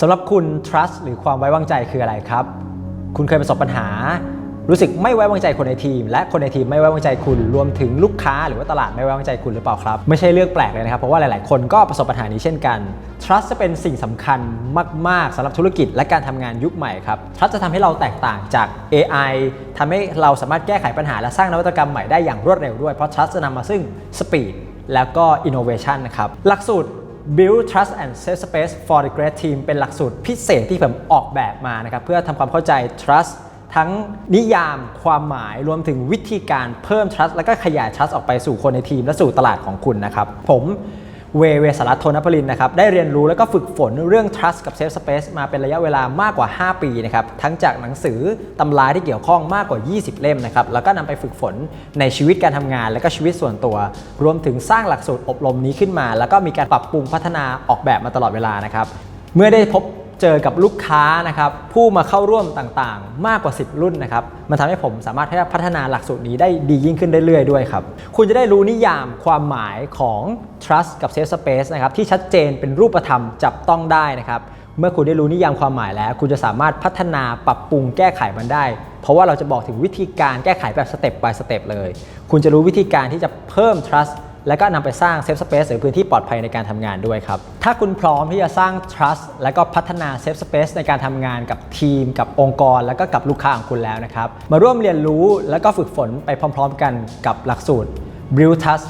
สำหรับคุณ trust หรือความไว้วางใจคืออะไรครับ คุณเคยประสบปัญหา รู้สึกไม่ไว้วางใจคนในทีม และคนในทีมไม่ไว้วางใจคุณ รวมถึงลูกค้า หรือว่าตลาดไม่ไว้วางใจคุณหรือเปล่าครับ ไม่ใช่เรื่องแปลกเลยนะครับ เพราะว่าหลาย ๆ คนก็ประสบปัญหานี้เช่นกัน trust จะเป็นสิ่งสำคัญมาก ๆสำหรับธุรกิจและการทำงานยุคใหม่ครับ trust จะทำให้เราแตกต่างจาก AI ทำให้เราสามารถแก้ไขปัญหาและสร้างนวัตกรรมใหม่ได้อย่างรวดเร็วด้วย เพราะ trust จะนำมาซึ่ง speed แล้วก็ innovation นะครับ หลักสูตร Build Trust and Safe Space for the Great Team เป็นหลักสูตรพิเศษที่ผมออกแบบมานะครับเพื่อทำความเข้าใจ trust ทั้งนิยามความหมายรวมถึงวิธีการเพิ่ม trust แล้วก็ขยาย trust ออกไปสู่คนในทีมและสู่ตลาดของคุณนะครับผม เวเวสรัตน์โทนพลินนะครับได้เรียนรู้แล้วก็ฝึกฝนเรื่อง trust กับ safe space มาเป็นระยะเวลามากกว่า 5 ปีนะครับทั้งจากหนังสือตำราที่เกี่ยวข้องมากกว่า 20 เล่มนะครับแล้วก็นำไปฝึกฝนในชีวิตการทำงาน และก็ชีวิตส่วนตัว รวมถึงสร้างหลักสูตรอบรมนี้ขึ้นมา แล้วก็มีการปรับปรุงพัฒนาออกแบบมาตลอดเวลานะครับเมื่อได้พบ เจอกับลูกค้านะครับผู้มาเข้าร่วมต่างๆ มากกว่า 10 รุ่นนะครับมันทำให้ผมสามารถที่จะพัฒนาหลักสูตรนี้ได้ดียิ่งขึ้นเรื่อยๆด้วยครับคุณจะได้รู้นิยามความหมายของ trust กับ safe space นะครับที่ชัดเจนเป็นรูปธรรมจับต้องได้นะครับเมื่อคุณได้รู้นิยามความหมายแล้ว คุณจะสามารถพัฒนาปรับปรุงแก้ไขมันได้ เพราะว่าเราจะบอกถึงวิธีการแก้ไขแบบสเต็ป by สเต็ปเลย คุณจะรู้วิธีการที่จะเพิ่ม trust แล้วก็นำไปสร้าง safe space หรือพื้นที่ปลอดภัยในการทำงานด้วยครับ ถ้าคุณพร้อมที่จะสร้าง trust แล้วก็พัฒนา safe space ในการทำงานกับทีม กับองค์กร แล้วก็กับลูกค้าของคุณแล้วนะครับ มาร่วมเรียนรู้แล้วก็ฝึกฝนไปพร้อม ๆ กันกับหลักสูตร Build Trust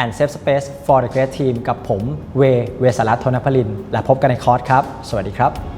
and Safe Space for the Great Team กับผมเวเวสรัตน์โทนพลิน และพบกันในคอร์สครับ สวัสดีครับ